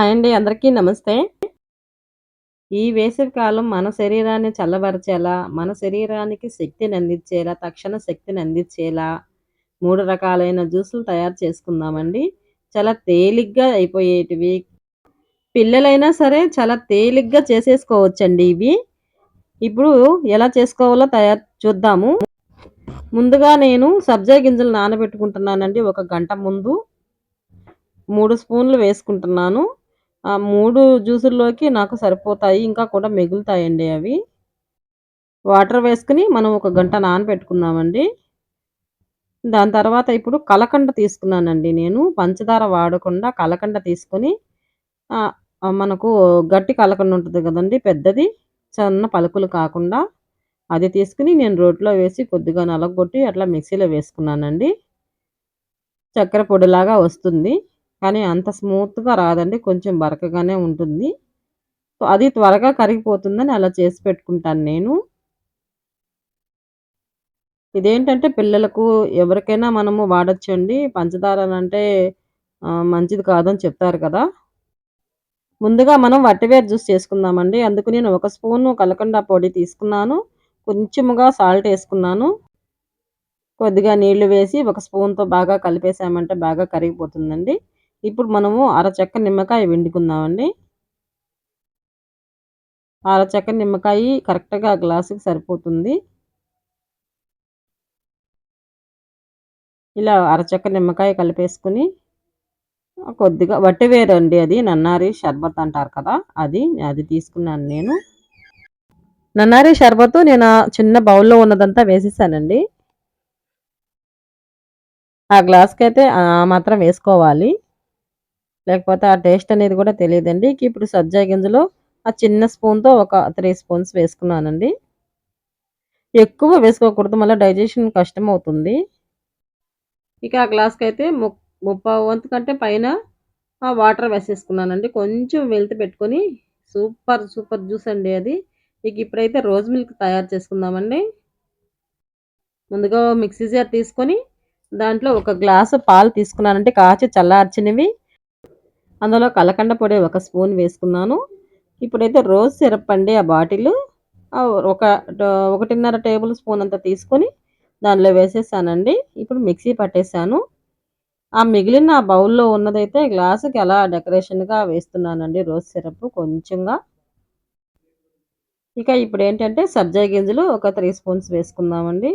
Hi అండి అందరికీ నమస్తే. ఈ వేసవి కాలం మన శరీరాన్ని చల్లబరిచేలా మన శరీరానికి శక్తిని అందించేలా తక్షణ శక్తిని అందించేలా మూడు రకాలైన జ్యూసులు తయారు చేసుకుందామండి. చాలా తేలిగ్గా అయిపోయేటివి. పిల్లలైనా సరే చాలా తేలిగ్గా చేసేసుకోవచ్చండి ఇవి. ఇప్పుడు ఎలా చేసుకోవాలో తయారు చూద్దాము. ముందుగా నేను సబ్జా గింజలు నానబెట్టుకుంటున్నానండి ఒక గంట ముందు. మూడు స్పూన్లు వేసుకుంటున్నాను. ఆ మూడు జ్యూసుల్లోకి నాకు సరిపోతాయి ఇంకా కూడా మిగులుతాయండి అవి. వాటర్ వేసుకుని మనం ఒక గంట నానబెట్టుకున్నామండి. దాని తర్వాత ఇప్పుడు కలకండ తీసుకున్నానండి నేను. పంచదార వాడకుండా కలకండ తీసుకొని మనకు గట్టి కలకండ ఉంటుంది కదండి పెద్దది చిన్న పలుకులు కాకుండా అది తీసుకుని నేను రోట్లో వేసి కొద్దిగా నలగొట్టి అట్లా మిక్సీలో వేసుకున్నానండి. చక్కెర పొడిలాగా వస్తుంది. కానీ అంత స్మూత్గా రాదండి. కొంచెం బరకగానే ఉంటుంది. అది త్వరగా కరిగిపోతుందని అలా చేసి పెట్టుకుంటాను నేను. ఇదేంటంటే పిల్లలకు ఎవరికైనా మనము వాడచ్చండి. పంచదార అంటే మంచిది కాదని చెప్తారు కదా. ముందుగా మనం వట్టివేర్ జ్యూస్ చేసుకుందామండి. అందుకు నేను ఒక స్పూను కలకండ పొడి తీసుకున్నాను. కొంచెముగా సాల్ట్ వేసుకున్నాను. కొద్దిగా నీళ్ళు వేసి ఒక స్పూన్తో బాగా కలిపేసామంటే బాగా కరిగిపోతుందండి. ఇప్పుడు మనము అరచెక్క నిమ్మకాయ వండుకుందామండి అరచెక్క నిమ్మకాయ కరెక్ట్గా గ్లాసుకి సరిపోతుంది. ఇలా అరచెక్క నిమ్మకాయ కలిపేసుకుని కొద్దిగా వట్టివేరు అండి అది. నన్నారి షర్బత్ అంటారు కదా అది అది తీసుకున్నాను నేను. నన్నారి షర్బత్ నేను చిన్న బౌల్లో ఉన్నదంతా వేసేసానండి. ఆ గ్లాస్కి అయితే మాత్రం వేసుకోవాలి. లేకపోతే ఆ టేస్ట్ అనేది కూడా తెలియదండి. ఇప్పుడు సబ్జా గింజలు ఆ చిన్న స్పూన్తో ఒక త్రీ స్పూన్స్ వేసుకున్నానండి. ఎక్కువ వేసుకోకూడదు మళ్ళీ డైజెషన్ కష్టం అవుతుంది ఇక ఆ గ్లాస్కి అయితే ముప్పై వంతు కంటే పైన వాటర్ వేసేసుకున్నానండి. కొంచెం వెళ్తు పెట్టుకొని సూపర్ సూపర్ జ్యూస్ అండి అది. ఇక ఇప్పుడైతే రోజ్ మిల్క్ తయారు చేసుకుందామండి. ముందుగా మిక్సీ జార్ తీసుకొని దాంట్లో ఒక గ్లాసు పాలు తీసుకున్నానంటే కాచి చల్లార్చినవి. అందులో కలకండ పొడి ఒక స్పూన్ వేసుకున్నాను. ఇప్పుడైతే రోజ్ సిరప్ అండి ఆ బాటిల్. ఒక ఒకటిన్నర టేబుల్ స్పూన్ అంత తీసుకొని దానిలో వేసేసానండి. ఇప్పుడు మిక్సీ పట్టేశాను. ఆ మిగిలిన ఆ బౌల్లో ఉన్నదైతే గ్లాసుకి అలా డెకరేషన్గా వేస్తున్నానండి రోజ్ సిరప్ కొంచెంగా. ఇక ఇప్పుడు ఏంటంటే సబ్జా గింజలు ఒక త్రీ స్పూన్స్ వేసుకుందామండి.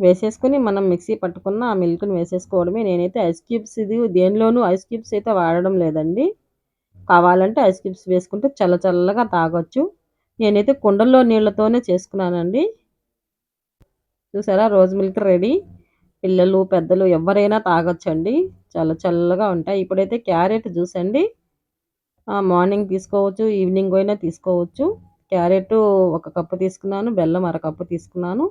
వేసేసుకుని మనం మిక్సీ పట్టుకున్న ఆ మిల్క్ని వేసేసుకోవడమే. నేనైతే ఐస్ క్యూబ్స్ ఇది దేనిలోనూ ఐస్ క్యూబ్స్ అయితే వాడడం లేదండి. కావాలంటే ఐస్ క్యూబ్స్ వేసుకుంటే చల్ల చల్లగా తాగొచ్చు. నేనైతే కుండల్లో నీళ్ళతోనే చేసుకున్నానండి. చూసారా? Rose milk ready. పిల్లలు పెద్దలు ఎవరైనా తాగొచ్చండి. చాలా చల్లగా ఉంటాయి. ఇప్పుడైతే క్యారెట్ జ్యూస్ అండి. మార్నింగ్ తీసుకోవచ్చు ఈవినింగ్ అయినా తీసుకోవచ్చు. క్యారెట్ ఒక కప్పు తీసుకున్నాను బెల్లం అర కప్పు తీసుకున్నాను.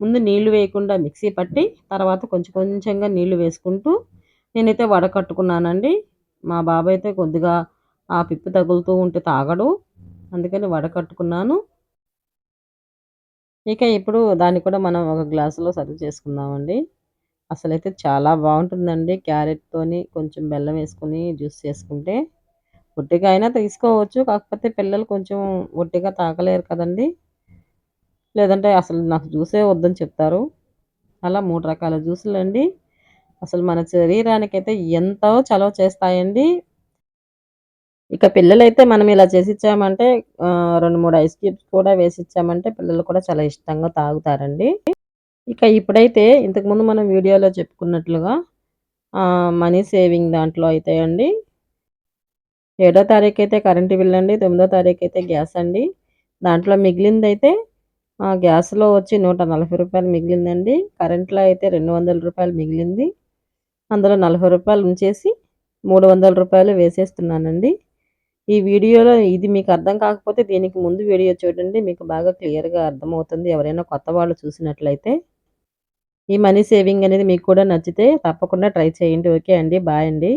ముందు నీళ్ళు వేయకుండా మిక్సీ పట్టి తర్వాత కొంచెం కొంచెంగా నీళ్ళు వేసుకుంటూ నేనైతే వడకట్టుకున్నానండి మా బాబాయ్ అయితే కొద్దిగా ఆ పిప్పి తగులుతూ ఉంటే తాగడు. అందుకని వడకట్టుకున్నాను ఇక ఇప్పుడు దాన్ని కూడా మనం ఒక గ్లాసులో సర్వ్ చేసుకుందామండి. అసలైతే చాలా బాగుంటుందండి క్యారెట్తోని కొంచెం బెల్లం వేసుకొని జ్యూస్ చేసుకుంటే. ఒట్టిగా అయినా తీసుకోవచ్చు కాకపోతే పిల్లలు కొంచెం ఒట్టిగా తాగలేరు కదండి. లేదంటే అసలు నాకు జ్యూసే వద్దని చెప్తారు. అలా మూడు రకాల జ్యూసులు అండి. అసలు మన శరీరానికైతే ఎంతో చలవ చేస్తాయండి. ఇక పిల్లలైతే మనం ఇలా చేసి ఇచ్చామంటే రెండు మూడు ఐస్ క్యూబ్స్ కూడా వేసి ఇచ్చామంటే పిల్లలు కూడా చాలా ఇష్టంగా తాగుతారండి. ఇక ఇప్పుడైతే ఇంతకుముందు మనం వీడియోలో చెప్పుకున్నట్లుగా మనీ సేవింగ్ దాంట్లో అయితే అండి. ఏడో తారీఖు అయితే కరెంటు బిల్ అండి తొమ్మిదో తారీఖు అయితే గ్యాస్ అండి దాంట్లో మిగిలిందైతే గ్యాస్లో వచ్చి నూట నలభై రూపాయలు మిగిలిందండి. కరెంట్లో అయితే రెండు వందల రూపాయలు మిగిలింది. అందులో నలభై రూపాయలు ఉంచేసి మూడు వందల రూపాయలు వేసేస్తున్నానండి. ఈ వీడియోలో ఇది మీకు అర్థం కాకపోతే దీనికి ముందు వీడియో చూడండి. మీకు బాగా క్లియర్గా అర్థమవుతుంది. ఎవరైనా కొత్త వాళ్ళు చూసినట్లయితే ఈ మనీ సేవింగ్ అనేది మీకు కూడా నచ్చితే తప్పకుండా ట్రై చేయండి. ఓకే అండి. బాయ్ అండి.